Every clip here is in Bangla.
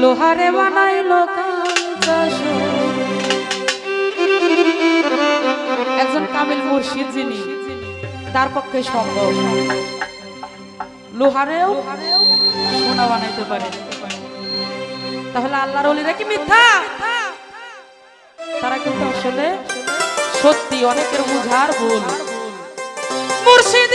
লোহারে বানাইল একজন কামিল মুর্শিদ যিনি, তার পক্ষে সম্ভব। লোহারেও সোনা বানাইতে পারে। তাহলে আল্লাহর অলিরা কি মিথ্যা? তারা কিন্তু আসলে সত্যি, অনেকের বুঝার ভুল। মুর্শিদ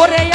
orei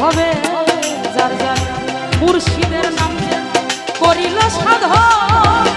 হবে। যার যার মুর্শিদের নাম করিল সাধন।